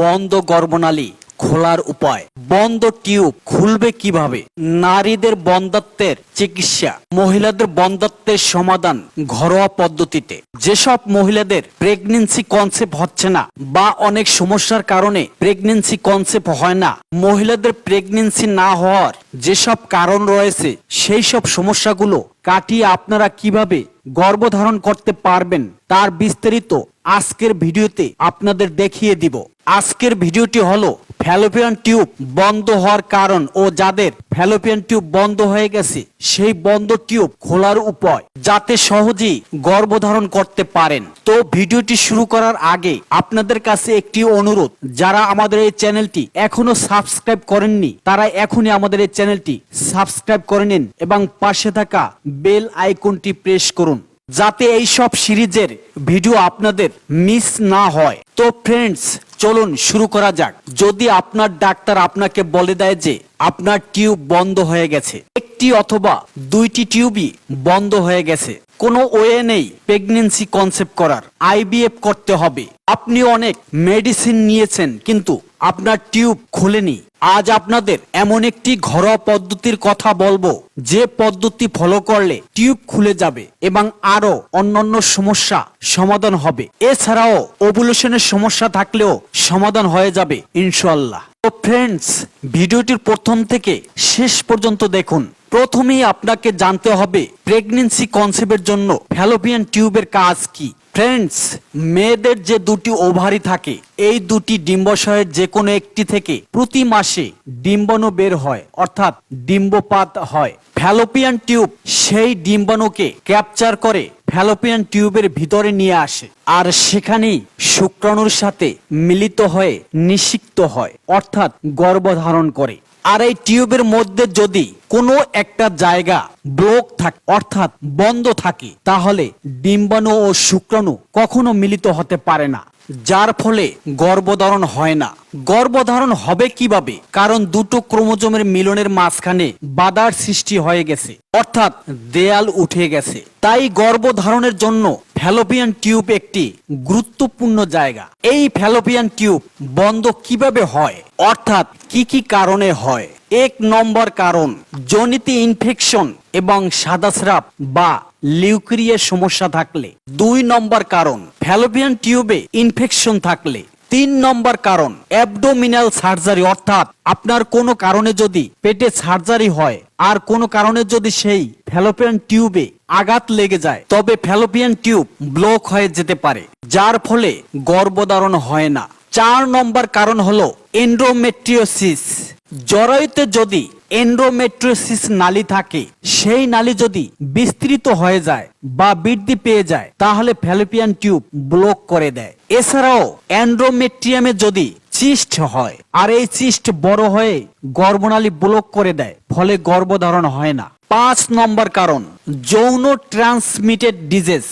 বন্ধ গর্ভনালী খোলার উপায়। বন্ধ টিউব খুলবে কীভাবে? নারীদের বন্ধাত্বের চিকিৎসা, মহিলাদের বন্ধাত্বের সমাধান ঘরোয়া পদ্ধতিতে। যেসব মহিলাদের প্রেগনেন্সি কনসেপ্ট হচ্ছে না বা অনেক সমস্যার কারণে প্রেগনেন্সি কনসেপ্ট হয় না, মহিলাদের প্রেগনেন্সি না হওয়ার যেসব কারণ রয়েছে সেই সব সমস্যাগুলো কাটিয়ে আপনারা কীভাবে গর্ভধারণ করতে পারবেন, তার বিস্তারিত আজকের ভিডিওতে আপনাদের দেখিয়ে দিব। আজকের ভিডিওটি হলো ফ্যালোপিয়ান টিউব বন্ধ হওয়ার কারণ ও যাদের ফ্যালোপিয়ান টিউব বন্ধ হয়ে গেছে। সেই বন্ধ টিউব খোলার উপায় যাতে সহজেই গর্ভধারণ করতে পারেন। তো ভিডিওটি শুরু করার আগে আপনাদের কাছে একটি অনুরোধ। যারা আমাদের এই চ্যানেলটি এখনও সাবস্ক্রাইব করেননি, তারা এখনই আমাদের এই চ্যানেলটি সাবস্ক্রাইব করে নিন এবং পাশে থাকা বেল আইকনটি প্রেস করুন। যাতে এই সব সিরিজের ভিডিও আপনাদের মিস না হয়। তো ফ্রেন্ডস চলুন শুরু করা যাক। যদি আপনার ডাক্তার আপনাকে বলে দেয় যে আপনার টিউব বন্ধ হয়ে গেছে, একটি অথবা দুইটি টিউবই বন্ধ হয়ে গেছে, কোনো ওয়ে নেই প্রেগনেন্সি কনসেপ্ট করার আইবিএফ করতে হবে। আপনি অনেক মেডিসিন নিয়েছেন, কিন্তু আপনার টিউব খুলেনি। আজ আপনাদের এমন একটি ঘরোয়া পদ্ধতির কথা বলব। যে পদ্ধতি ফলো করলে টিউব খুলে যাবে এবং আরও অন্যান্য সমস্যা সমাধান হবে। এছাড়াও ওভুলেশনের সমস্যা থাকলেও সমাধান হয়ে যাবে ইনশাল্লাহ তো ফ্রেন্ডস ভিডিওটির প্রথম থেকে শেষ পর্যন্ত দেখুন। প্রথমেই আপনাকে জানতে হবে প্রেগনেন্সি কনসেপ্টের জন্য ফ্যালোপিয়ান টিউবের কাজ কি। ফ্রেন্ডস মেয়েদের যে দুটি ওভারি থাকে, এই দুটি ডিম্বাশয়ের যে কোনো একটি থেকে প্রতি মাসে ডিম্বাণু বের হয়, অর্থাৎ ডিম্বপাত হয়। ফ্যালোপিয়ান টিউব সেই ডিম্বাণুকে ক্যাপচার করে ফ্যালোপিয়ান টিউবের ভিতরে নিয়ে আসে। আর সেখানেই শুক্রাণুর সাথে মিলিত হয়ে নিষিক্ত হয়, অর্থাৎ গর্ভধারণ করে। আর এই টিউবের মধ্যে যদি কোনো একটা জায়গা ব্লক থাকে, অর্থাৎ বন্ধ থাকে, তাহলে ডিম্বাণু ও শুক্রাণু কখনো মিলিত হতে পারে না, যার ফলে গর্ভধারণ হয় না। গর্ভধারণ হবে কীভাবে? কারণ দুটো ক্রোমোজোমের মিলনের মাঝখানে বাধার সৃষ্টি হয়ে গেছে, অর্থাৎ দেয়াল উঠে গেছে। তাই গর্ভধারণের জন্য ফ্যালোপিয়ান টিউব একটি গুরুত্বপূর্ণ জায়গা। এই ফ্যালোপিয়ান টিউব বন্ধ কীভাবে হয়? অর্থাৎ কি কি কারণে হয়? এক নম্বর কারণ, জনিতে ইনফেকশন এবং সাদা স্রাপ বা লিউক্রিয়ার সমস্যা থাকলে। দুই নম্বর কারণ ফ্যালোপিয়ান টিউবে ইনফেকশন থাকলে। তিন নম্বর কারণ অ্যাবডোমিনাল সার্জারি অর্থাৎ আপনার কোনো কারণে যদি পেটে সার্জারি হয়, আর কোনো কারণে যদি সেই ফ্যালোপিয়ান টিউবে আঘাত লেগে যায়, তবে ফ্যালোপিয়ান টিউব ব্লক হয়ে যেতে পারে, যার ফলে গর্ভধারণ হয় না। চার নম্বর কারণ হলো এন্ড্রোমেট্রিওসিস জরায়ুতে যদি এন্ড্রোমেট্রিওসিস নালী থাকে, সেই নালী যদি বিস্তৃত হয়ে যায় বা বৃদ্ধি পেয়ে যায়, তাহলে ফ্যালোপিয়ান টিউব ব্লক করে দেয়। এছাড়াও অ্যান্ড্রোমেট্রিয়ামে যদি চিস্ট হয়, আর এই চিস্ট বড় হয়ে গর্ভনালী ব্লক করে দেয়, ফলে গর্ভধারণ হয় না। পাঁচ নম্বর কারণ, যৌন ট্রান্সমিটেড ডিজিজ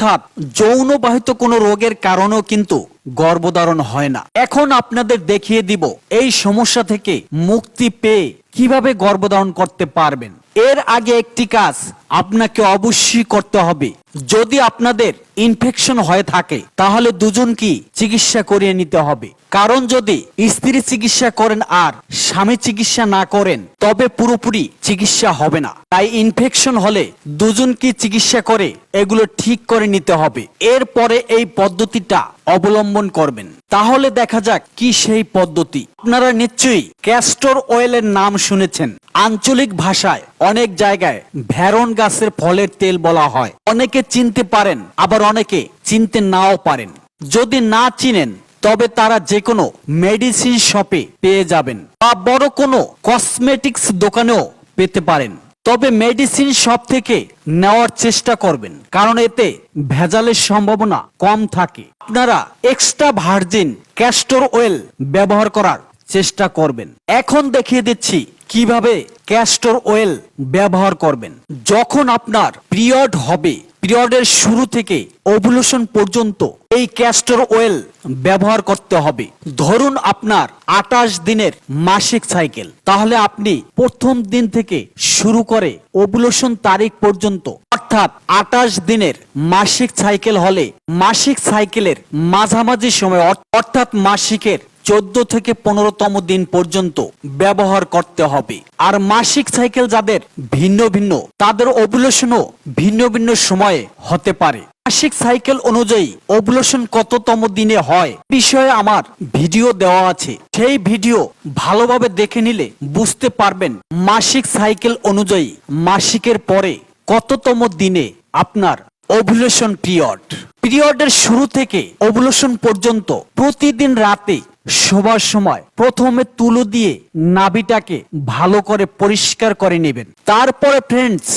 অর্থাৎ যৌনবাহিত কোনো রোগের কারণেও কিন্তু গর্ভধারণ হয় না। এখন আপনাদের দেখিয়ে দিব এই সমস্যা থেকে মুক্তি পেয়ে কীভাবে গর্ভধারণ করতে পারবেন। এর আগে একটি কাজ আপনাকে অবশ্যই করতে হবে। যদি আপনাদের ইনফেকশন হয়ে থাকে, তাহলে দুজন কি চিকিৎসা করিয়ে নিতে হবে। কারণ যদি স্ত্রী চিকিৎসা করেন আর স্বামী চিকিৎসা না করেন, তবে পুরোপুরি চিকিৎসা হবে না। তাই ইনফেকশন হলে দুজন কি চিকিৎসা করে এগুলো ঠিক করে নিতে হবে। এরপরে এই পদ্ধতিটা অবলম্বন করবেন। তাহলে দেখা যাক কি সেই পদ্ধতি। আপনারা নিশ্চয়ই ক্যাস্টর অয়েলের নাম শুনেছেন। আঞ্চলিক ভাষায় অনেক জায়গায় ভ্যারন গাছের ফলের তেল বলা হয়। অনেকে চিনতে পারেন, আবার অনেকে চিনতে নাও পারেন। যদি না চিনেন, তবে তারা যে কোনো মেডিসিন শপে পেয়ে যাবেন বা বড় কোনো কসমেটিক্স দোকানেও পেতে পারেন। তবে মেডিসিন শপ থেকে নেওয়ার চেষ্টা করবেন, কারণ এতে ভেজালের সম্ভাবনা কম থাকে। আপনারা এক্সট্রা ভার্জিন ক্যাস্টর অয়েল ব্যবহার করার চেষ্টা করবেন। এখন দেখিয়ে দিচ্ছি কীভাবে ক্যাস্টর অয়েল ব্যবহার করবেন। যখন আপনার পিরিয়ড হবে পিরিয়ডের শুরু থেকে ওভুলেশন পর্যন্ত এই ক্যাস্টর অয়েল ব্যবহার করতে হবে। ধরুন আপনার আটাশ দিনের মাসিক সাইকেল তাহলে আপনি প্রথম দিন থেকে শুরু করে ওভুলেশন তারিখ পর্যন্ত, অর্থাৎ আটাশ দিনের মাসিক সাইকেল হলে মাসিক সাইকেলের মাঝামাঝি সময় অর- অর্থাৎ মাসিকের চোদ্দ থেকে পনেরোতম দিন পর্যন্ত ব্যবহার করতে হবে। আর মাসিক সাইকেল যাদের ভিন্ন ভিন্ন, তাদের ওভুলেশনও ভিন্ন ভিন্ন সময়ে হতে পারে। মাসিক সাইকেল অনুযায়ী ওভুলেশন কততম দিনে হয় বিষয়ে আমার ভিডিও দেওয়া আছে। সেই ভিডিও ভালোভাবে দেখে নিলে বুঝতে পারবেন মাসিক সাইকেল অনুযায়ী মাসিকের পরে কততম দিনে আপনার ওভুলেশন পিরিয়ড। পিরিয়ডের শুরু থেকে ওভুলেশন পর্যন্ত প্রতিদিন রাতে শোবার সময় প্রথমে তুলো দিয়ে নাভিটাকে ভালো করে পরিষ্কার করে নেবেন। তারপরে ফ্রেন্ডস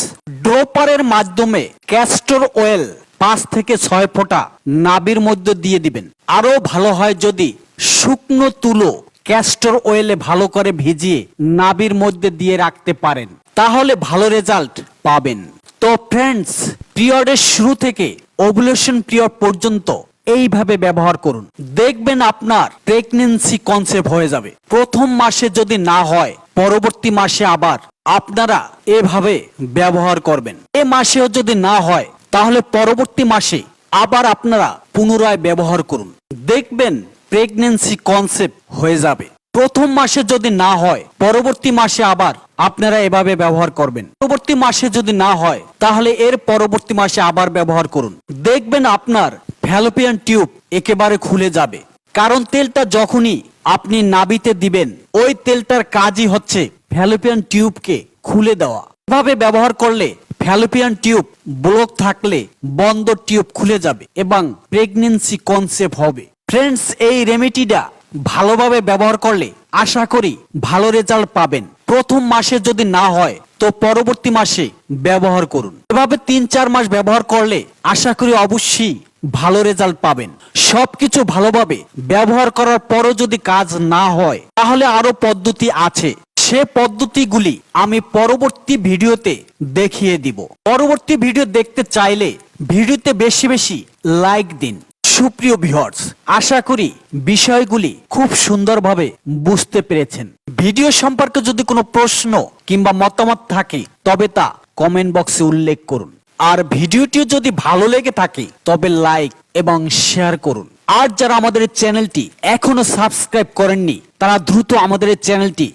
ড্রপারের মাধ্যমে ক্যাস্টর অয়েল পাঁচ থেকে ছয় ফোঁটা নাভির মধ্যে দিয়ে দিবেন। আরও ভালো হয় যদি শুকনো তুলো ক্যাস্টর অয়েলে ভালো করে ভিজিয়ে নাভির মধ্যে দিয়ে রাখতে পারেন। তাহলে ভালো রেজাল্ট পাবেন। তো ফ্রেন্ডস পিরিয়ডের শুরু থেকে ওভুলেশন পিরিয়ড পর্যন্ত এইভাবে ব্যবহার করুন। দেখবেন আপনার প্রেগনেন্সি কনসেপ্ট হয়ে যাবে। প্রথম মাসে যদি না হয়, পরবর্তী মাসে আবার আপনারা এভাবে ব্যবহার করবেন। এ মাসেও যদি না হয়, তাহলে পরবর্তী মাসে আবার আপনারা পুনরায় ব্যবহার করুন। দেখবেন প্রেগনেন্সি কনসেপ্ট হয়ে যাবে। প্রথম মাসে যদি না হয়, পরবর্তী মাসে আবার আপনারা এভাবে ব্যবহার করবেন। পরবর্তী মাসে যদি না হয়, তাহলে এর পরবর্তী মাসে আবার ব্যবহার করুন। দেখবেন আপনার ফ্যালোপিয়ান টিউব একেবারে খুলে যাবে। কারণ তেলটা যখনই আপনি নাবিতে দিবেন, ওই তেলটার কাজই হচ্ছে ফ্যালোপিয়ান টিউবকে খুলে দেওয়া। এভাবে ব্যবহার করলে ফ্যালোপিয়ান টিউব ব্লক থাকলে বন্ধ টিউব খুলে যাবে এবং প্রেগনেন্সি কনসেপ্ট হবে। ফ্রেন্ডস, এই রেমেডিটা ভালোভাবে ব্যবহার করলে আশা করি ভালো রেজাল্ট পাবেন। প্রথম মাসে যদি না হয়, তো পরবর্তী মাসে ব্যবহার করুন। এভাবে তিন চার মাস ব্যবহার করলে আশা করি অবশ্যই ভালো রেজাল্ট পাবেন। সবকিছু ভালোভাবে ব্যবহার করার পরও যদি কাজ না হয়, তাহলে আরও পদ্ধতি আছে। সে পদ্ধতিগুলি আমি পরবর্তী ভিডিওতে দেখিয়ে দিব। পরবর্তী ভিডিও দেখতে চাইলে ভিডিওতে বেশি বেশি লাইক দিন। সুপ্রিয় ভিউয়ার্স, আশা করি বিষয়গুলি খুব সুন্দরভাবে বুঝতে পেরেছেন। ভিডিও সম্পর্কে যদি কোনো প্রশ্ন কিংবা মতামত থাকে, তবে তা কমেন্ট বক্সে উল্লেখ করুন। আর ভিডিওটি যদি ভালো লেগে থাকে, তবে লাইক এবং শেয়ার করুন। আর যারা আমাদের চ্যানেলটি এখনও সাবস্ক্রাইব করেননি, তারা দ্রুত আমাদের চ্যানেলটি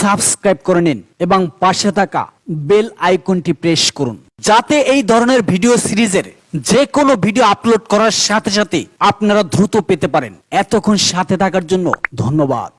সাবস্ক্রাইব করে নিন এবং পাশে থাকা বেল আইকনটি প্রেস করুন। যাতে এই ধরনের ভিডিও সিরিজের যে কোনো ভিডিও আপলোড করার সাথে সাথে আপনারা দ্রুত পেতে পারেন। এতক্ষণ সাথে থাকার জন্য ধন্যবাদ।